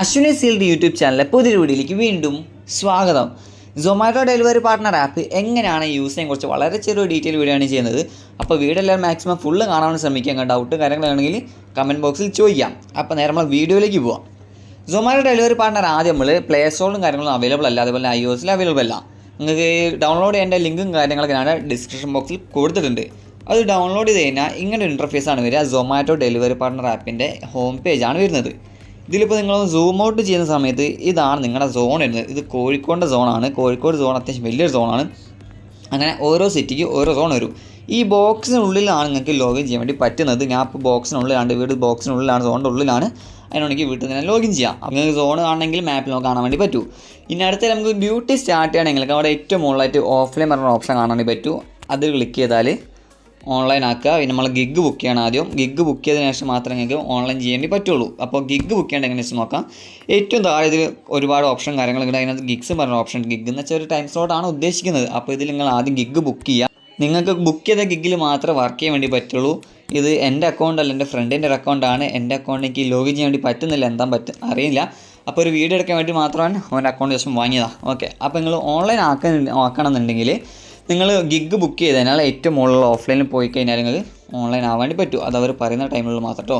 Ashwini sealed YouTube ചാനലിലെ പുതിയൊരു വീഡിയോയിലേക്ക് വീണ്ടും സ്വാഗതം. സൊമാറ്റോ ഡെലിവറി പാർട്ട്ണർ ആപ്പ് എങ്ങനെയാണ് യൂസ് ചെയ്യാൻ കുറച്ച് വളരെ ചെറിയ ഡീറ്റെയിൽ വീഡിയോ ആണ് ചെയ്യുന്നത്. അപ്പോൾ വീഡിയോ എല്ലാവരും മാക്സിമം ഫുള്ള് കാണാൻ ശ്രമിക്കുക. ഡൗട്ട് കാര്യങ്ങളാണെങ്കിൽ കമന്റ് ബോക്സിൽ ചോദിക്കാം. അപ്പോൾ നേരെ നമ്മൾ വീഡിയോയിലേക്ക് പോവാം. സൊമാറ്റോ ഡെലിവറി പാർട്ട്ണർ ആദ്യം നമ്മൾ പ്ലേ സ്റ്റോറിലും കാര്യങ്ങളും അവൈലബിൾ അല്ല. അതുപോലെ ഐ ഒ എസിൽ അവൈലബിൾ അല്ല. നിങ്ങൾക്ക് ഡൗൺലോഡ് ചെയ്യേണ്ട ലിങ്കും കാര്യങ്ങളൊക്കെ ഞാൻ ഡിസ്ക്രിപ്ഷൻ ബോക്സിൽ കൊടുത്തിട്ടുണ്ട്. അത് ഡൗൺലോഡ് ചെയ്ത് കഴിഞ്ഞാൽ ഇങ്ങനെ ഇന്റർഫേസ് ആണ് വരിക. സൊമാറ്റോ ഡെലിവറി പാർട്ട്ണർ ആപ്പിന്റെ ഹോം പേജാണ് വരുന്നത്. ഇതിലിപ്പോൾ നിങ്ങൾ സൂം ഔട്ട് ചെയ്യുന്ന സമയത്ത് ഇതാണ് നിങ്ങളുടെ സോൺ വരുന്നത്. ഇത് കോഴിക്കോടിന്റെ സോണാണ് കോഴിക്കോട് സോൺ അത്യാവശ്യം വലിയൊരു സോണാണ് അങ്ങനെ ഓരോ സിറ്റിക്ക് ഓരോ സോൺ വരും. ഈ ബോക്സിനുള്ളിലാണ് നിങ്ങൾക്ക് ലോഗിൻ ചെയ്യാൻ വേണ്ടി പറ്റുന്നത്. ഞാൻ ഇപ്പോൾ ബോക്സിനുള്ളിലാണ് വീട് ബോക്സിനുള്ളിലാണ് സോണിന്റെ ഉള്ളിലാണ്. അതിനുണ്ടെങ്കിൽ വീട്ടിൽ നിന്ന് ലോഗിൻ ചെയ്യാം. നിങ്ങൾക്ക് സോൺ കാണണമെങ്കിൽ മാപ്പിൽ നോക്കാൻ കാണാൻ വേണ്ടി പറ്റൂ. ഇനി അടുത്ത നമുക്ക് ബ്യൂട്ടി സ്റ്റാർട്ട് ചെയ്യണമെങ്കിൽ അവിടെ ഏറ്റവും മുകളിലായിട്ട് ഓഫ്ലൈൻ പറഞ്ഞ ഓപ്ഷൻ കാണാൻ വേണ്ടി പറ്റൂ. അത് ക്ലിക്ക് ചെയ്താൽ ഓൺലൈൻ ആക്കുക. പിന്നെ നമ്മൾ ഗിഗ് ബുക്ക് ചെയ്യണം ആദ്യം. ഗിഗ് ബുക്ക് ചെയ്തതിന് ശേഷം മാത്രമേ നിങ്ങൾക്ക് ഓൺലൈൻ ചെയ്യാൻ വേണ്ടി പറ്റുള്ളൂ. അപ്പോൾ ഗിഗ് ബുക്ക് ചെയ്യേണ്ട എങ്ങനെ വെച്ച് നോക്കാം. ഏറ്റവും താഴെ ഇതിൽ ഒരുപാട് ഓപ്ഷൻ കാര്യങ്ങളുണ്ട് അതിനകത്ത് ഗിഗ്സ് പറഞ്ഞ ഓപ്ഷൻ ഗിഗ് എന്ന് വെച്ചാൽ ഒരു ടൈം സ്ലോട്ടാണ് ഉദ്ദേശിക്കുന്നത്. അപ്പോൾ ഇതിൽ നിങ്ങൾ ആദ്യം ഗിഗ് ബുക്ക് ചെയ്യുക. നിങ്ങൾക്ക് ബുക്ക് ചെയ്ത ഗിഗിൽ മാത്രമേ വർക്ക് ചെയ്യാൻ വേണ്ടി പറ്റുള്ളൂ. ഇത് എന്റെ അക്കൗണ്ട് അല്ല എന്റെ ഫ്രണ്ടിന്റെ ഒരു അക്കൗണ്ടാണ് എന്റെ അക്കൗണ്ടിലേക്ക് ലോഗിൻ ചെയ്യാൻ വേണ്ടി പറ്റുന്നില്ല. എന്താ പറ്റ അറിയില്ല. അപ്പോൾ ഒരു വീഡിയോ എടുക്കാൻ വേണ്ടി മാത്രമാണ് അവന്റെ അക്കൗണ്ട് ജസ്റ്റ് വാങ്ങിയതാണ് ഓക്കെ അപ്പോൾ നിങ്ങൾ ഓൺലൈൻ ആക്കാൻ ആക്കണമെന്നുണ്ടെങ്കിൽ നിങ്ങൾ ഗിഗ് ബുക്ക് ചെയ്തതിനാൽ ഏറ്റവും മുകളിലുള്ള ഓഫ്ലൈനിൽ പോയി കഴിഞ്ഞാൽ നിങ്ങൾ ഓൺലൈൻ ആവാൻ വേണ്ടി പറ്റും. അത് അവർ പറയുന്ന ടൈമിൽ മാത്രം കേട്ടോ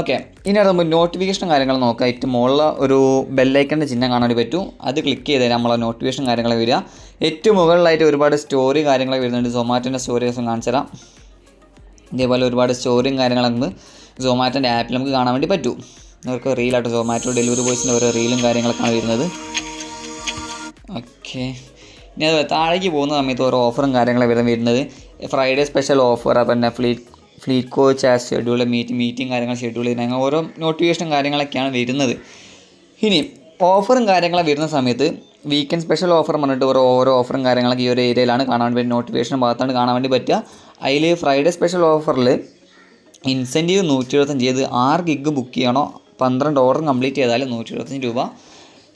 ഓക്കെ ഇനി അത് നമുക്ക് നോട്ടിഫിക്കേഷൻ കാര്യങ്ങൾ നോക്കാം. ഏറ്റവും മുകളിൽ ഒരു ബെല്ലൈക്കന്റെ ചിഹ്നം കാണാൻ പറ്റും. അത് ക്ലിക്ക് ചെയ്താൽ നമ്മളെ നോട്ടിഫിക്കേഷൻ കാര്യങ്ങൾ വരിക. ഏറ്റവും മുകളിലായിട്ട് ഒരുപാട് സ്റ്റോറി കാര്യങ്ങൾ വരുന്നുണ്ട്. സൊമാറ്റോന്റെ സ്റ്റോറി ദിവസം കാണിച്ചു തരാം. ഇതേപോലെ ഒരുപാട് സ്റ്റോറിയും കാര്യങ്ങളും സൊമാറ്റോന്റെ ആപ്പിൽ നമുക്ക് കാണാൻ വേണ്ടി പറ്റും. നിങ്ങൾക്ക് റീലായിട്ട് സൊമാറ്റോ ഡെലിവറി ബോയ്സിന്റെ ഓരോ റീലും കാര്യങ്ങളൊക്കെയാണ് വരുന്നത്. ഓക്കെ ഇനി അതുപോലെ താഴേക്ക് പോകുന്ന സമയത്ത് ഓരോ ഓഫറും കാര്യങ്ങളും വരുന്ന വരുന്നത് ഫ്രൈഡേ സ്പെഷ്യൽ ഓഫർ പിന്നെ ഫ്ലീറ്റ് ഫ്ലീറ്റ് കോച്ച് ആ ഷെഡ്യൂൾ മീറ്റ് മീറ്റിംഗ് കാര്യങ്ങൾ ഷെഡ്യൂൾ ചെയ്യുന്ന ഓരോ നോട്ടിഫിക്കേഷനും കാര്യങ്ങളൊക്കെയാണ് വരുന്നത്. ഇനി ഓഫറും കാര്യങ്ങളും വരുന്ന സമയത്ത് വീക്കെൻഡ് സ്പെഷ്യൽ ഓഫർ പറഞ്ഞിട്ട് ഓരോ ഓരോ ഓഫറും കാര്യങ്ങളൊക്കെ ഈ ഒരു ഏരിയയിലാണ് കാണാൻ വേണ്ടി നോട്ടിഫിക്കേഷൻ ഭാഗത്താണ് കാണാൻ വേണ്ടി പറ്റുക. അതിൽ ഫ്രൈഡേ സ്പെഷ്യൽ ഓഫറിൽ ഇൻസെന്റീവ് നൂറ്റി എഴുപത്തഞ്ച് ചെയ്ത് ആറ് ഗിഗ് ബുക്ക് ചെയ്യണോ പന്ത്രണ്ട് ഓർഡർ കംപ്ലീറ്റ് ചെയ്താൽ നൂറ്റി എഴുപത്തഞ്ച് രൂപ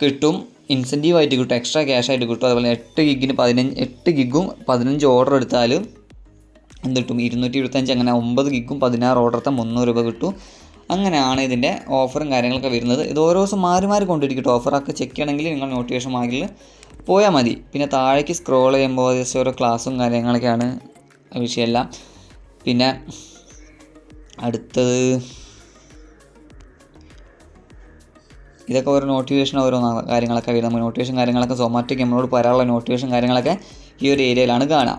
കിട്ടും. ഇൻസെന്റീവ് ആയിട്ട് കിട്ടും എക്സ്ട്രാ ക്യാഷ് ആയിട്ട് കിട്ടും. അതുപോലെ എട്ട് ഗിഗിന് പതിനഞ്ച് എട്ട് ഗിഗും പതിനഞ്ച് ഓർഡർ എടുത്താൽ എന്ത് കിട്ടും? ഇരുന്നൂറ്റി ഇരുപത്തഞ്ച് അങ്ങനെ ഒമ്പത് ഗിഗും പതിനാറ് ഓർഡർ എടുത്താൽ മുന്നൂറ് രൂപ കിട്ടും. അങ്ങനെയാണ് ഇതിന്റെ ഓഫറും കാര്യങ്ങളൊക്കെ വരുന്നത്. ഇത് ഓരോ ദിവസം മാറി മാറി കൊണ്ടിരിക്കും ഓഫറൊക്കെ ചെക്ക് ചെയ്യണമെങ്കിൽ നിങ്ങൾ നോട്ടിഫിക്കേഷൻ മാർക്കിൽ പോയാൽ മതി. പിന്നെ താഴേക്ക് സ്ക്രോൾ ചെയ്യുമ്പോൾ ജസ്റ്റ് ഓരോ ക്ലാസ്സും കാര്യങ്ങളൊക്കെയാണ് വിഷയമല്ല പിന്നെ അടുത്തത് ഇതൊക്കെ ഓരോ നോട്ടിഫിക്കേഷൻ ഓരോ കാര്യങ്ങളൊക്കെ വരും. നമുക്ക് നോട്ടിഫിക്കേഷൻ കാര്യങ്ങളൊക്കെ സൊമാറ്റോക്ക് നമ്മളോട് പറയാനുള്ള നോട്ടിഫിക്കേഷൻ കാര്യങ്ങളൊക്കെ ഈ ഒരു ഏരിയയിലാണ് കാണാം.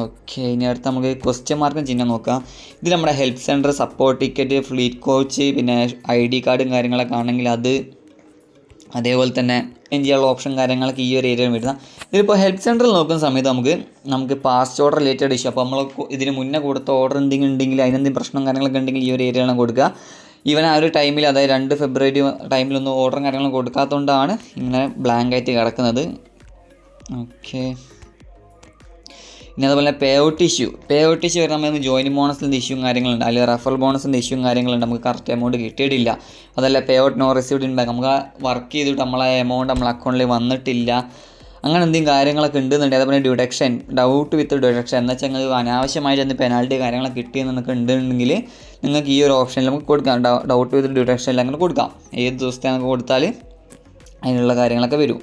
ഓക്കെ ഇനി അടുത്ത് നമുക്ക് ക്വസ്റ്റ്യൻ മാർക്കും ചിഹ്നം നോക്കാം. ഇത് നമ്മുടെ help centre support ticket fleet coach പിന്നെ ഐ ഡി കാർഡും കാര്യങ്ങളൊക്കെ ആണെങ്കിൽ അത് അതേപോലെ തന്നെ ചെയ്യാനുള്ള ഓപ്ഷൻ കാര്യങ്ങളൊക്കെ ഈ ഒരു ഏരിയയിൽ വരുന്ന ഇതിലിപ്പോൾ ഹെൽപ്പ് സെന്ററിൽ നോക്കുന്ന സമയത്ത് നമുക്ക് നമുക്ക് പാസ്റ്റ് ഓർഡർ റിലേറ്റഡ് ഇഷ്യൂ അപ്പോൾ നമ്മൾ ഇതിന് മുന്നേ കൊടുത്ത ഓർഡർ എന്തെങ്കിലും ഉണ്ടെങ്കിൽ അതിനെന്തെങ്കിലും പ്രശ്നം കാര്യങ്ങളൊക്കെ ഉണ്ടെങ്കിൽ ഈ ഒരു ഏരിയയിലാണ് കൊടുക്കുക. ഈവൻ ആ ഒരു ടൈമിൽ അതായത് രണ്ട് ഫെബ്രുവരി ടൈമിലൊന്നും ഓർഡറും കാര്യങ്ങളും കൊടുക്കാത്തതുകൊണ്ടാണ് ഇങ്ങനെ ബ്ലാങ്ക് ആയിട്ട് കിടക്കുന്നത്. ഓക്കെ ഇനി അതുപോലെ pay out issue pay out issue വരുന്ന സമയത്ത് ജോയിൻ ബോണസിന്റെ ഇഷ്യൂവും കാര്യങ്ങളുണ്ട്. അല്ലെങ്കിൽ റഫറൽ ബോണസിന്റെ ഇഷ്യൂവും കാര്യങ്ങളുണ്ട്. നമുക്ക് കറക്റ്റ് എമൗണ്ട് കിട്ടിയിട്ടില്ല. അതല്ല pay out no received in bank നമുക്ക് വർക്ക് ചെയ്തിട്ട് നമ്മളെ എമൗണ്ട് നമ്മളെ അക്കൗണ്ടിൽ വന്നിട്ടില്ല. അങ്ങനെ എന്തെങ്കിലും കാര്യങ്ങളൊക്കെ ഉണ്ടെന്നുണ്ടെങ്കിൽ അതേപോലെ ഡിഡക്ഷൻ ഡൗട്ട് വിത്ത് ഡിഡക്ഷൻ എന്ന് വെച്ചാൽ നിങ്ങൾക്ക് അനാവശ്യമായിട്ട് എന്ത് പെനാൽറ്റി കാര്യങ്ങളൊക്കെ കിട്ടിയെന്നൊക്കെ ഉണ്ടെന്നുണ്ടെങ്കിൽ നിങ്ങൾക്ക് ഈ ഒരു ഓപ്ഷനിൽ നമുക്ക് കൊടുക്കാം. ഡൗട്ട് വിത്ത് ഡിഡക്ഷനിൽ അങ്ങനെ കൊടുക്കാം. ഏത് ദിവസത്തെ നമുക്ക് കൊടുത്താൽ അതിനുള്ള കാര്യങ്ങളൊക്കെ വരും.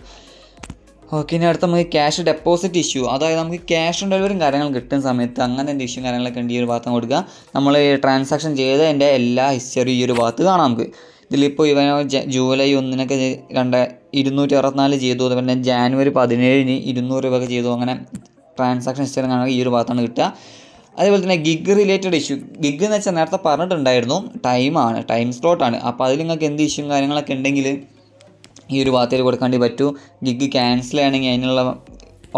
ഓക്കെ ഇനി അടുത്ത നമുക്ക് ക്യാഷ് ഡെപ്പോസിറ്റ് ഇഷ്യൂ അതായത് നമുക്ക് ക്യാഷ് ഓൺ ഡെലിവറിയും കാര്യങ്ങൾ കിട്ടുന്ന സമയത്ത് അങ്ങനെ എന്ത് ഇഷ്യൂ കാര്യങ്ങളൊക്കെ ഉണ്ട് ഈ ഒരു ഭാഗത്ത് കൊടുക്കുക. നമ്മൾ ട്രാൻസാക്ഷൻ ചെയ്തതിന്റെ എല്ലാ ഹിസ്റ്ററി ഈ ഒരു ഭാഗത്ത് കാണാം നമുക്ക്. ഇതിലിപ്പോൾ ഇവനോ ജ- ജൂലൈ ഒന്നിനൊക്കെ കണ്ട ഇരുന്നൂറ്റി അറുപത്തിനാല് ചെയ്തു. അതുപോലെ ജാനുവരി പതിനേഴിന് ഇരുന്നൂറ് രൂപയൊക്കെ ചെയ്തു. അങ്ങനെ ട്രാൻസാക്ഷൻ ഹിസ്റ്ററി കാണുക ഈ ഒരു ഭാഗത്താണ് കിട്ടുക. അതേപോലെ തന്നെ ഗിഗ് റിലേറ്റഡ് ഇഷ്യൂ ഗിഗ് എന്ന് വെച്ചാൽ നേരത്തെ പറഞ്ഞിട്ടുണ്ടായിരുന്നു. ടൈമാണ് ടൈം സ്ലോട്ടാണ് അപ്പോൾ അതിൽ നിങ്ങൾക്ക് എന്ത് ഇഷ്യൂവും കാര്യങ്ങളൊക്കെ ഉണ്ടെങ്കിൽ ഈ ഒരു ഭാഗത്തേക്ക് കൊടുക്കാണ്ടി പറ്റൂ. ഗിഗ് ക്യാൻസൽ ചെയ്യണമെങ്കിൽ അതിനുള്ള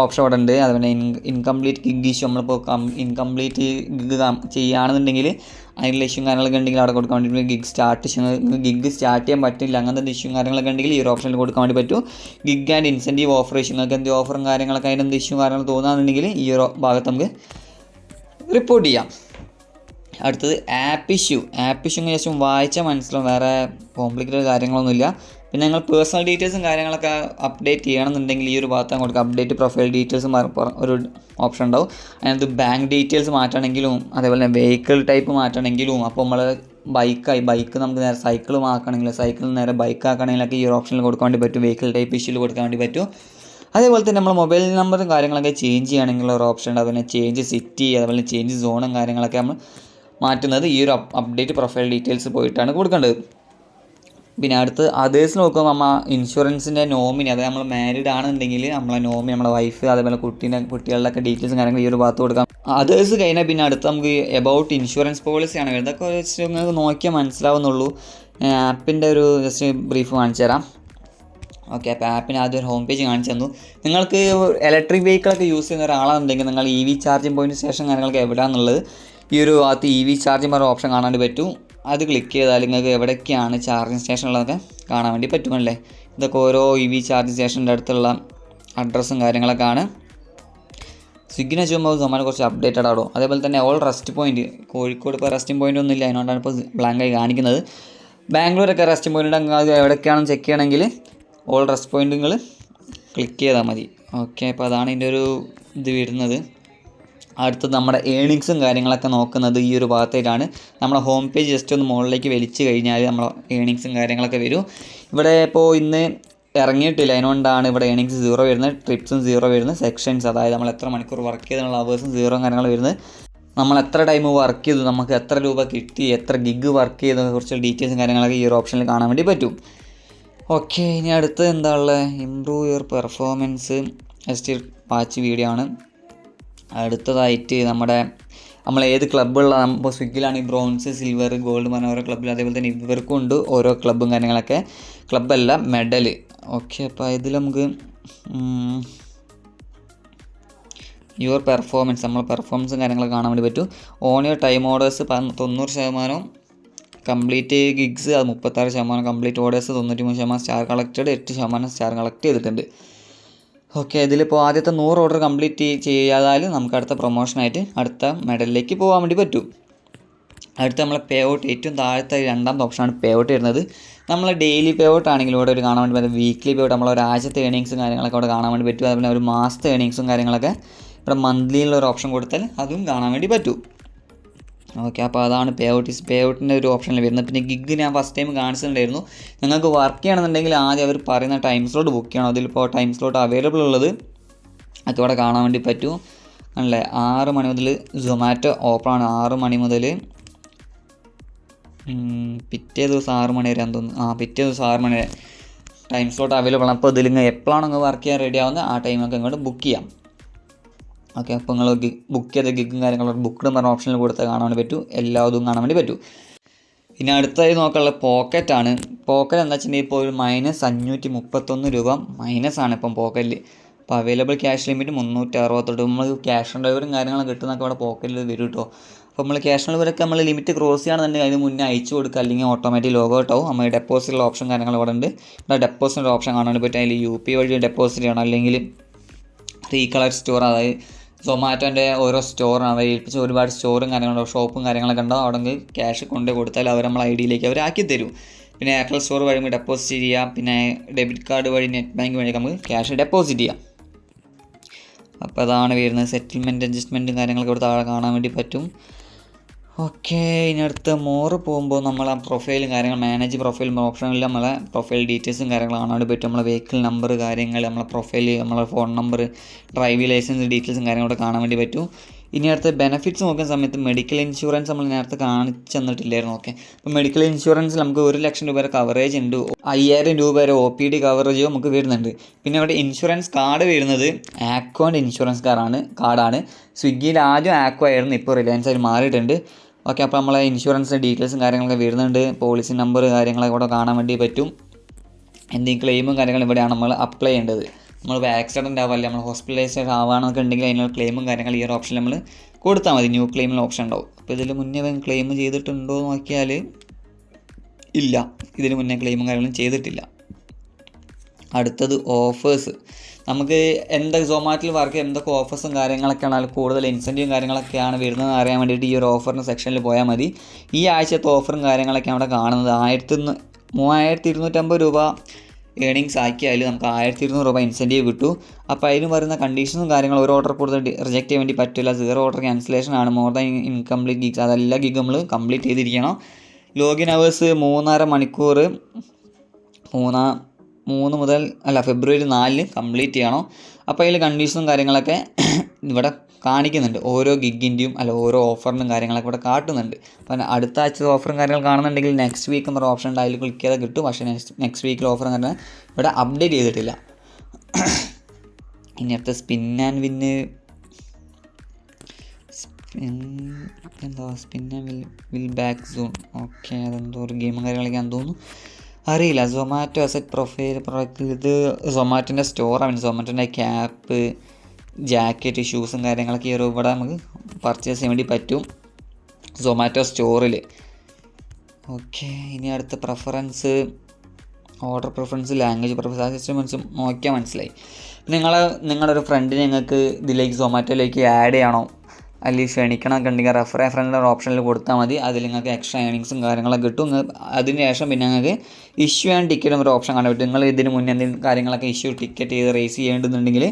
ഓപ്ഷൻ അവിടെ ഉണ്ട്. അതുപോലെ ഇൻ ഇൻകംപ്ലീറ്റ് ഗിഗ് ഇഷ്യൂ നമ്മളിപ്പോൾ ഇൻകംപ്ലീറ്റ് ഗിഗ് ചെയ്യുകയാണെന്നുണ്ടെങ്കിൽ അതിനുള്ള ഇഷ്യൂ കാര്യങ്ങളൊക്കെ ഉണ്ടെങ്കിൽ അവിടെ കൊടുക്കാൻ വേണ്ടി ഗിഗ് സ്റ്റാർട്ട് ചെയ്യുന്നത് ഗിഗ് സ്റ്റാർട്ട് ചെയ്യാൻ പറ്റില്ല. അങ്ങനത്തെ ഇഷ്യൂ കാര്യങ്ങളൊക്കെ ഉണ്ടെങ്കിൽ ഈ ഒരു ഓപ്ഷനിൽ കൊടുക്കാൻ വേണ്ടി പറ്റും. Gig and incentive offer issue നിങ്ങൾക്ക് എന്ത് ഓഫറും കാര്യങ്ങളൊക്കെ അതിനെന്ത് ഇഷ്യൂ കാര്യങ്ങൾ തോന്നുകയാണെന്നുണ്ടെങ്കിൽ ഈ ഒരു ഭാഗത്ത് നമുക്ക് റിപ്പോർട്ട് ചെയ്യാം. അടുത്തത് ആപ്പ് ഇഷ്യൂ ആപ്പ് ഇഷ്യൂ ശേഷം വായിച്ചാൽ മനസ്സിലാവും. വേറെ കോംപ്ലിക്കേറ്റഡ് കാര്യങ്ങളൊന്നുമില്ല. പിന്നെ നിങ്ങൾ പേഴ്സണൽ ഡീറ്റെയിൽസും കാര്യങ്ങളൊക്കെ അപ്ഡേറ്റ് ചെയ്യണമെന്നുണ്ടെങ്കിൽ ഈ ഒരു ഭാഗത്ത് കൊടുക്കുക അപ്ഡേറ്റ് പ്രൊഫൈൽ ഡീറ്റെയിൽസ് ഒരു ഓപ്ഷൻ ഉണ്ടാവും. അതിനകത്ത് ബാങ്ക് ഡീറ്റെയിൽസ് മാറ്റണമെങ്കിലും അതേപോലെ തന്നെ വെഹിക്കിൾ ടൈപ്പ് മാറ്റണമെങ്കിലും അപ്പോൾ നമ്മൾ ബൈക്കായി ബൈക്ക് നമുക്ക് നേരെ സൈക്കിൾ ആക്കണമെങ്കിൽ സൈക്കിൾ നേരെ ബൈക്ക് ആക്കണമെങ്കിലൊക്കെ ഈ ഒരു ഓപ്ഷനിൽ കൊടുക്കാൻ വേണ്ടി പറ്റും. വെഹിക്കിൾ ടൈപ്പ് ഇഷ്യൂൽ കൊടുക്കാൻ വേണ്ടി പറ്റും. അതേപോലെ തന്നെ നമ്മൾ മൊബൈൽ നമ്പറും കാര്യങ്ങളൊക്കെ ചേഞ്ച് ചെയ്യണമെങ്കിൽ ഒരു ഓപ്ഷൻ ഉണ്ട്. അതുപോലെ ചേഞ്ച് സിറ്റി അതുപോലെ ചേഞ്ച് സോണും കാര്യങ്ങളൊക്കെ നമ്മൾ മാറ്റുന്നത് ഈ ഒരു അപ്ഡേറ്റ് പ്രൊഫൈൽ ഡീറ്റെയിൽസ് പോയിട്ടാണ് കൊടുക്കേണ്ടത്. പിന്നെ അടുത്ത് അതേഴ്സ് നോക്കുമ്പോൾ നമ്മൾ ഇൻഷുറൻസിന്റെ നോമിനി അതായത് നമ്മൾ മാരീഡ് ആണെന്നുണ്ടെങ്കിൽ നമ്മളെ നോമി നമ്മളെ വൈഫ് അതേപോലെ കുട്ടീന്റെ കുട്ടികളുടെയൊക്കെ ഡീറ്റെയിൽസും കാര്യങ്ങൾ ഈ ഒരു ഭാഗത്ത് കൊടുക്കാം. അതേഴ്സ് കഴിഞ്ഞാൽ പിന്നെ അടുത്ത് നമുക്ക് എബൌട്ട് ഇൻഷുറൻസ് പോളിസിയാണ് വരുന്നത്. ഇതൊക്കെ ജസ്റ്റ് നിങ്ങൾക്ക് നോക്കിയാൽ മനസ്സിലാവുന്നുള്ളൂ. ആപ്പിന്റെ ഒരു ജസ്റ്റ് ബ്രീഫ് കാണിച്ചു തരാം. ഓക്കെ അപ്പോൾ ആപ്പിന് ആദ്യം ഒരു ഹോം പേജ് കാണിച്ചു തന്നു. നിങ്ങൾക്ക് ഇലക്ട്രിക് വെഹിക്കിളൊക്കെ യൂസ് ചെയ്യുന്ന ഒരാളാണെന്നുണ്ടെങ്കിൽ നിങ്ങൾ E V charging point station കാര്യങ്ങളൊക്കെ എവിടെയാണെന്നുള്ളത് ഈ ഒരു ഭാഗത്ത് ഇ വി ചാർജിങ് പറഞ്ഞ ഓപ്ഷൻ കാണാൻ വേണ്ടി പറ്റും. അത് ക്ലിക്ക് ചെയ്താൽ നിങ്ങൾക്ക് എവിടേക്കാണ് ചാർജിങ് സ്റ്റേഷൻ ഉള്ളതൊക്കെ കാണാൻ വേണ്ടി പറ്റുമല്ലേ? ഇതൊക്കെ ഓരോ ഇ വി ചാർജിങ് സ്റ്റേഷന്റെ അടുത്തുള്ള അഡ്രസ്സും കാര്യങ്ങളൊക്കെ ആണ്. സ്വിഗ്ഗിനെ ചെയ്യുമ്പോൾ സമാനം കുറച്ച് അപ്ഡേറ്റഡ് ആടോ. അതേപോലെ തന്നെ ഓൾ റെസ്റ്റ് പോയിന്റ് കോഴിക്കോട് ഇപ്പോൾ റെസ്റ്റിംഗ് പോയിന്റ് ഒന്നും ഇല്ല. അതിനോണ്ടാണ് ഇപ്പോൾ ബ്ലാങ്കായി കാണിക്കുന്നത്. ബാംഗ്ലൂരൊക്കെ റെസ്റ്റ് പോയിന്റ് അത് എവിടേക്കാണെന്ന് ചെക്ക് ചെയ്യണമെങ്കിൽ ഓൾ റെസ്റ്റ് പോയിന്റ് നിങ്ങൾ ക്ലിക്ക് ചെയ്താൽ മതി. ഓക്കെ അപ്പോൾ അതാണ് ഇതിന്റെ ഒരു ഇത് വരുന്നത്. അടുത്തത് നമ്മുടെ ഏണിങ്സും കാര്യങ്ങളൊക്കെ നോക്കുന്നത് ഈ ഒരു ഭാഗത്തേക്കാണ്. നമ്മുടെ ഹോം പേജ് ജസ്റ്റ് ഒന്ന് മുകളിലേക്ക് വലിച്ചു കഴിഞ്ഞാൽ നമ്മുടെ ഏണിങ്സും കാര്യങ്ങളൊക്കെ വരും. ഇവിടെ ഇപ്പോൾ ഇന്ന് ഇറങ്ങിയിട്ടില്ല. അതിനുകൊണ്ടാണ് ഇവിടെ ഏണിങ്സ് സീറോ വരുന്നത്. ട്രിപ്സും സീറോ വരുന്നത്. സെക്ഷൻസ് അതായത് നമ്മൾ എത്ര മണിക്കൂർ വർക്ക് ചെയ്തിട്ടുള്ള അവേഴ്സും സീറോ കാര്യങ്ങൾ വരുന്നത്. നമ്മൾ എത്ര ടൈം വർക്ക് ചെയ്തു നമുക്ക് എത്ര രൂപ കിട്ടി എത്ര ഗിഗ് വർക്ക് ചെയ്തതിനെ കുറച്ച് ഡീറ്റെയിൽസും കാര്യങ്ങളൊക്കെ ഈ ഒരു ഓപ്ഷനിൽ കാണാൻ വേണ്ടി പറ്റും. ഓക്കെ ഇനി അടുത്ത് എന്താ ഉള്ളത്? Improve your performance just watch video ആണ്. അടുത്തതായിട്ട് നമ്മുടെ നമ്മൾ ഏത് ക്ലബ്ബുള്ള ഇപ്പോൾ ഈ ബ്രോൺസ് സിൽവർ ഗോൾഡ് പറഞ്ഞ ഓരോ ക്ലബ്ബിൽ അതേപോലെ തന്നെ ഇവർക്കും ഉണ്ട് ഓരോ ക്ലബ്ബും കാര്യങ്ങളൊക്കെ. ക്ലബ്ബല്ല മെഡൽ ഓക്കെ അപ്പോൾ ഇതിൽ നമുക്ക് യുവർ പെർഫോമൻസ് നമ്മൾ പെർഫോമൻസും കാര്യങ്ങളൊക്കെ കാണാൻ വേണ്ടി പറ്റും. ഓൺ യുവർ ടൈം ഓർഡേഴ്സ് തൊണ്ണൂറ് ശതമാനവും കംപ്ലീറ്റ് ഗിഗ്സ് അത് മുപ്പത്താറ് ശതമാനം കംപ്ലീറ്റ് ഓർഡേഴ്സ് തൊണ്ണൂറ്റി മൂന്ന് ശതമാനം സ്റ്റാർ കളക്റ്റഡ് എട്ട് ശതമാനം സ്റ്റാർ കളക്ട് ചെയ്തിട്ടുണ്ട്. ഓക്കെ ഇതിലിപ്പോൾ ആദ്യത്തെ നൂറ് ഓർഡർ കംപ്ലീറ്റ് ചെയ്യാതാൽ നമുക്ക് അടുത്ത പ്രൊമോഷനായിട്ട് അടുത്ത മെഡലിലേക്ക് പോകാൻ വേണ്ടി പറ്റും. അടുത്ത നമ്മളെ പേ ഔട്ട് ഏറ്റവും താഴത്തെ രണ്ടാമത്തെ ഓപ്ഷനാണ് പേ ഔട്ട് വരുന്നത്. നമ്മൾ ഡെയിലി പേ ഔട്ട് ആണെങ്കിലും ഇവിടെ ഒരു കാണാൻ വേണ്ടി പറ്റും. വീക്ക്ലി പേ ഔട്ട് നമ്മൾ ഒരാഴ്ചത്തെ ഏണിങ്സും കാര്യങ്ങളൊക്കെ അവിടെ കാണാൻ വേണ്ടി പറ്റും. അതുപോലെ ഒരു മാസത്തെ ഏണിങ്സും കാര്യങ്ങളൊക്കെ ഇവിടെ മന്ത്ലിയിലുള്ള ഒരു ഓപ്ഷൻ കൊടുത്താൽ അതും കാണാൻ വേണ്ടി പറ്റും. ഓക്കെ അപ്പോൾ അതാണ് പേ ഔട്ട് പേ ഔട്ടിന്റെ ഒരു ഓപ്ഷനിൽ വരുന്നത്. പിന്നെ ഗിഗ് ഞാൻ ഫസ്റ്റ് ടൈം കാണിച്ചിട്ടുണ്ടായിരുന്നു. നിങ്ങൾക്ക് വർക്ക് ചെയ്യണമെന്നുണ്ടെങ്കിൽ ആദ്യം അവർ പറയുന്ന ടൈം സ്ലോട്ട് ബുക്ക് ചെയ്യണം. അതിലിപ്പോൾ ടൈം സ്ലോട്ട് അവൈലബിൾ ഉള്ളത് അതോടെ കാണാൻ വേണ്ടി പറ്റും. അല്ലേ? ആറ് മണി മുതൽ സൊമാറ്റോ ഓപ്പൺ ആണ്. ആറ് മണി മുതൽ പിറ്റേ ദിവസം ആറ് മണി വരെ തോന്നുന്നു ആ പിറ്റേ ദിവസം ആറ് മണി വരെ ടൈം സ്ലോട്ട് അവൈലബിൾ ആണ്. അപ്പോൾ ഇതിൽ എപ്പോഴാണ് നിങ്ങൾ വർക്ക് ചെയ്യാൻ റെഡി ആവുന്നത് ആ ടൈമൊക്കെ ഇങ്ങോട്ട് ബുക്ക് ചെയ്യാം. ഓക്കെ അപ്പോൾ നിങ്ങൾ ബുക്ക് ചെയ്ത ഗിഗും കാര്യങ്ങളും ബുക്ക്ഡ് പറഞ്ഞ ഓപ്ഷനിൽ കൊടുത്താൽ കാണാൻ വേണ്ടി പറ്റും എല്ലാതും കാണാൻ വേണ്ടി പറ്റും. ഇനി അടുത്തായി നോക്കാനുള്ള പോക്കറ്റാണ് പോക്കറ്റ് എന്താ വെച്ചിട്ടുണ്ടെങ്കിൽ ഇപ്പോൾ ഒരു മൈനസ് അഞ്ഞൂറ്റി മുപ്പത്തൊന്ന് രൂപ മൈനസ് ആണ് ഇപ്പം പോക്കറ്റിൽ അപ്പോൾ അവൈലബിൾ ക്യാഷ് ലിമിറ്റ് മുന്നൂറ്റി അറുപത്തെട്ട് നമ്മൾ ക്യാഷ് ഓൺ ഡെലിവറിയും കാര്യങ്ങളും കിട്ടുന്നൊക്കെ അവിടെ പോക്കറ്റിൽ വരും കേട്ടോ അപ്പോൾ നമ്മൾ ക്യാഷ് ഓൺ ഡെലിവറിയൊക്കെ നമ്മൾ ലിമിറ്റ് ക്രോസ് ചെയ്യുകയാണെന്നുണ്ടെങ്കിൽ അതിന് മുന്നേ അയച്ചു കൊടുക്കുക. അല്ലെങ്കിൽ ഓട്ടോമാറ്റിക് ലോഗ് ഔട്ടാവും നമ്മൾ ഡെപ്പോസിറ്റ് ഓപ്ഷൻ കാര്യങ്ങൾ ഇവിടെ ഉണ്ട്. ഇവിടെ ഡെപ്പോസിറ്റിന്റെ ഓപ്ഷൻ കാണാൻ പറ്റും. അതിൽ യു പി വഴി ഡെപ്പോസിറ്റ് ചെയ്യണം. അല്ലെങ്കിൽ റീകളർ സ്റ്റോർ അതായത് സൊമാറ്റോന്റെ ഓരോ സ്റ്റോറാണ് അവർ ഏൽപ്പിച്ച് ഒരുപാട് സ്റ്റോറും കാര്യങ്ങളും ഷോപ്പും കാര്യങ്ങളൊക്കെ ഉണ്ടാവും അവിടെ ക്യാഷ് കൊണ്ട് കൊടുത്താൽ അവർ നമ്മൾ ഐ ഡിയിലേക്ക് അവർ ആക്കി തരും. പിന്നെ എയർടെൽ സ്റ്റോർ വഴി ഡെപ്പോസിറ്റ് ചെയ്യാം. പിന്നെ ഡെബിറ്റ് കാർഡ് വഴി നെറ്റ് ബാങ്ക് വഴി നമുക്ക് ക്യാഷ് ഡെപ്പോസിറ്റ് ചെയ്യാം. അപ്പോൾ അതാണ് വരുന്നത്. സെറ്റിൽമെന്റ് അഡ്ജസ്റ്റ്മെന്റും കാര്യങ്ങളൊക്കെ ഇവിടെ താഴെ കാണാൻ വേണ്ടി പറ്റും. ഓക്കെ ഇനി മോറ് പോകുമ്പോൾ നമ്മൾ ആ പ്രൊഫൈലും കാര്യങ്ങൾ മാനേജ് പ്രൊഫൈൽ ഓപ്ഷനിൽ നമ്മളെ പ്രൊഫൈൽ ഡീറ്റെയിൽസും കാര്യങ്ങളാണ് വേണ്ടി പറ്റും നമ്മളെ വെഹിക്കിൾ നമ്പർ കാര്യങ്ങൾ നമ്മളെ പ്രൊഫൈൽ നമ്മളെ ഫോൺ നമ്പർ ഡ്രൈവിംഗ് ലൈസൻസ് ഡീറ്റെയിൽസും കാര്യങ്ങളൊക്കെ കാണാൻ വേണ്ടി പറ്റും. ഇനി അടുത്ത ബെനിഫിറ്റ്സ് നോക്കുന്ന സമയത്ത് മെഡിക്കൽ ഇൻഷുറൻസ് നമ്മൾ നേരത്തെ കാണിച്ചു തന്നിട്ടില്ലായിരുന്നു ഓക്കെ അപ്പോൾ മെഡിക്കൽ ഇൻഷുറൻസ് നമുക്ക് ഒരു ലക്ഷം രൂപ വരെ കവറേജ് ഉണ്ട്. അയ്യായിരം രൂപ വരെ ഒ പി ഡി കവറേജ് നമുക്ക് വരുന്നുണ്ട്. പിന്നെ അവിടെ ഇൻഷുറൻസ് കാർഡ് വരുന്നത് ആക്കോന്റെ ഇൻഷുറൻസ് കാർഡാണ് കാർഡാണ് സ്വിഗ്ഗിയിൽ ആദ്യം ആക്കോ ആയിരുന്നു ഇപ്പോൾ റിലയൻസ് ആയിട്ട് മാറിയിട്ടുണ്ട്. ഓക്കെ അപ്പോൾ നമ്മളെ ഇൻഷുറൻസ് ഡീറ്റെയിൽസും കാര്യങ്ങളൊക്കെ വരുന്നുണ്ട്. പോളിസി നമ്പർ കാര്യങ്ങളൊക്കെ ഇവിടെ കാണാൻ വേണ്ടി പറ്റും. എന്തെങ്കിലും ക്ലെയിമും കാര്യങ്ങളും ഇവിടെയാണ് നമ്മൾ അപ്ലൈ ചെയ്യേണ്ടത്. നമ്മൾ ആക്സിഡന്റ് ആവാല്ലേ നമ്മൾ ഹോസ്പിറ്റലൈസ്ഡ് ആവുകയാണെന്നൊക്കെ ഉണ്ടെങ്കിൽ അതിനുള്ള ക്ലെയിമും കാര്യങ്ങൾ ഈ ഒരു ഓപ്ഷൻ നമ്മൾ കൊടുത്താൽ മതി. ന്യൂ ക്ലെയിമിൽ ഓപ്ഷൻ ഉണ്ടാവും. അപ്പോൾ ഇതിൽ മുന്നേ ക്ലെയിം ചെയ്തിട്ടുണ്ടോ എന്ന് നോക്കിയാൽ ഇല്ല. ഇതിന് മുന്നേ ക്ലെയിമും കാര്യങ്ങളും ചെയ്തിട്ടില്ല. അടുത്തത് ഓഫേഴ്സ് നമുക്ക് എന്താ സൊമാറ്റോയിൽ വർക്ക് എന്തൊക്കെ ഓഫേഴ്സും കാര്യങ്ങളൊക്കെയാണ് അതിൽ കൂടുതൽ ഇൻസെന്റീവും കാര്യങ്ങളൊക്കെയാണ് വരുന്നത് അറിയാൻ വേണ്ടിയിട്ട് ഈ ഒരു ഓഫറിന്റെ സെക്ഷനിൽ പോയാൽ മതി. ഈ ആഴ്ചത്തെ ഓഫറും കാര്യങ്ങളൊക്കെ അവിടെ കാണുന്നത്. ആയിരത്തി മൂവായിരത്തി ഇരുന്നൂറ്റമ്പത് രൂപ ഏണിങ്സ് ആക്കിയാൽ നമുക്ക് ആയിരത്തി ഇരുന്നൂറ് രൂപ ഇൻസെന്റീവ് കിട്ടും. അപ്പോൾ അതിന് വരുന്ന കണ്ടീഷനും കാര്യങ്ങളും ഒരു ഓർഡർ കൂടുതൽ റിജക്റ്റ് ചെയ്യാൻ വേണ്ടി പറ്റില്ല. സീറോ ഓർഡർ ക്യാൻസലേഷൻ ആണ്. മോർ ദാൻ ഇൻകംപ്ലീറ്റ് ഗിഗ്സ് അതെല്ലാ ഗിഗ് നമ്മൾ കംപ്ലീറ്റ് ചെയ്തിരിക്കണം. ലോഗിൻ അവേഴ്സ് മൂന്നര മണിക്കൂർ മൂന്നാ മൂന്ന് മുതൽ അല്ല ഫെബ്രുവരി നാലിന് കംപ്ലീറ്റ് ചെയ്യണം. അപ്പോൾ അതിൽ കണ്ടീഷനും കാര്യങ്ങളൊക്കെ ഇവിടെ കാണിക്കുന്നുണ്ട്. ഓരോ ഗിഗിന്റെയും അല്ല ഓരോ ഓഫറിനും കാര്യങ്ങളൊക്കെ ഇവിടെ കാട്ടുന്നുണ്ട്. അപ്പം അടുത്ത ആഴ്ച ഓഫറും കാര്യങ്ങൾ കാണുന്നുണ്ടെങ്കിൽ നെക്സ്റ്റ് വീക്ക് എന്നൊരു ഓപ്ഷൻ ഉണ്ട്. അതിൽ ക്ലിക്ക് ചെയ്താൽ കിട്ടും. പക്ഷേ നെക്സ്റ്റ് നെക്സ്റ്റ് വീക്കിൽ ഓഫറും കാര്യങ്ങൾ ഇവിടെ അപ്ഡേറ്റ് ചെയ്തിട്ടില്ല. ഇനി അടുത്ത സ്പിൻ ആൻഡ് വിന്ന് സ്പിൻ എന്താ spin and will will back soon okay അതെന്തോ ഒരു ഗെയിമും കാര്യങ്ങളൊക്കെയാണെന്ന് തോന്നുന്നു. അറിയില്ല. സൊമാറ്റോ അസറ്റ് പ്രൊഫൈൽ പ്രൊഡക്റ്റ് ഇത് സൊമാറ്റോന്റെ സ്റ്റോറാണ് സൊമാറ്റോന്റെ ക്യാപ്പ് ജാക്കറ്റ് ഷൂസും കാര്യങ്ങളൊക്കെ ഈ ഒരു ഇവിടെ നമുക്ക് പർച്ചേസ് ചെയ്യാൻ വേണ്ടി പറ്റും. സൊമാറ്റോ സ്റ്റോറിൽ ഓക്കെ ഇനി അടുത്ത preference order preference language preference ആ സിസ്റ്റം മനസ്സിൽ നോക്കിയാൽ മനസ്സിലായി. നിങ്ങൾ നിങ്ങളുടെ ഒരു ഫ്രണ്ടിനെ നിങ്ങൾക്ക് ഇതിലേക്ക് സൊമാറ്റോയിലേക്ക് ആഡ് ചെയ്യണോ? അല്ലെങ്കിൽ ക്ഷണിക്കണമൊക്കെ ഉണ്ടെങ്കിൽ റെഫർ ഫ്രണ്ടിന്റെ ഒരു ഓപ്ഷനിൽ കൊടുത്താൽ മതി. അതിൽ നിങ്ങൾക്ക് എക്സ്ട്രാ ഏണിങ്സും കാര്യങ്ങളൊക്കെ കിട്ടും. അതിന് ശേഷം പിന്നെ നിങ്ങൾക്ക് ഇഷ്യൂ ആൻഡ് ടിക്കറ്റും ഒരു ഓപ്ഷൻ കാണാൻ പറ്റും. നിങ്ങൾ ഇതിന് മുന്നേ എന്തെങ്കിലും കാര്യങ്ങളൊക്കെ ഇഷ്യൂ ടിക്കറ്റ് ചെയ്ത് റേസ് ചെയ്യേണ്ടതുണ്ടെങ്കിൽ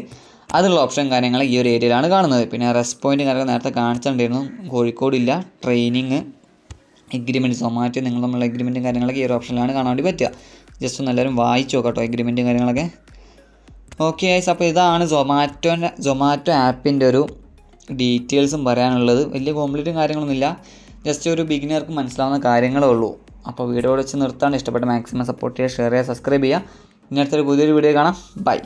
അതിലുള്ള ഓപ്ഷൻ കാര്യങ്ങൾ ഈ ഒരു ഏരിയയിലാണ് കാണുന്നത്. പിന്നെ റെസ്റ്റ് പോയിന്റ് കാര്യങ്ങൾ നേരത്തെ കാണിച്ചിട്ടുണ്ടായിരുന്നു. കോഴിക്കോടില്ല. ട്രെയിനിങ് എഗ്രിമെന്റ് സൊമാറ്റോ നിങ്ങൾ തമ്മിലുള്ള എഗ്രിമെന്റും കാര്യങ്ങളൊക്കെ ഈ ഒരു ഓപ്ഷനിലാണ് കാണാൻ വേണ്ടി പറ്റുക. ജസ്റ്റ് ഒന്ന് എല്ലാവരും വായിച്ചു നോക്കട്ടോ എഗ്രിമെന്റും കാര്യങ്ങളൊക്കെ. ഓക്കെ ഐസ് അപ്പോൾ ഇതാണ് സൊമാറ്റോന്റെ സൊമാറ്റോ ആപ്പിന്റെ ഒരു ഡീറ്റെയിൽസും പറയാനുള്ളത്. വലിയ കോംപ്ലീറ്റും കാര്യങ്ങളൊന്നുമില്ല. ജസ്റ്റ് ഒരു ബിഗിനർക്ക് മനസ്സിലാവുന്ന കാര്യങ്ങളേ ഉള്ളൂ. അപ്പോൾ വീഡിയോ വെച്ച് നിർത്താണ്ട്. ഇഷ്ടപ്പെട്ട മാക്സിമം സപ്പോർട്ട് ചെയ്യുക ഷെയർ ചെയ്യുക സബ്സ്ക്രൈബ് ചെയ്യുക. ഇനി അടുത്തൊരു പുതിയൊരു വീഡിയോ കാണാം. ബൈ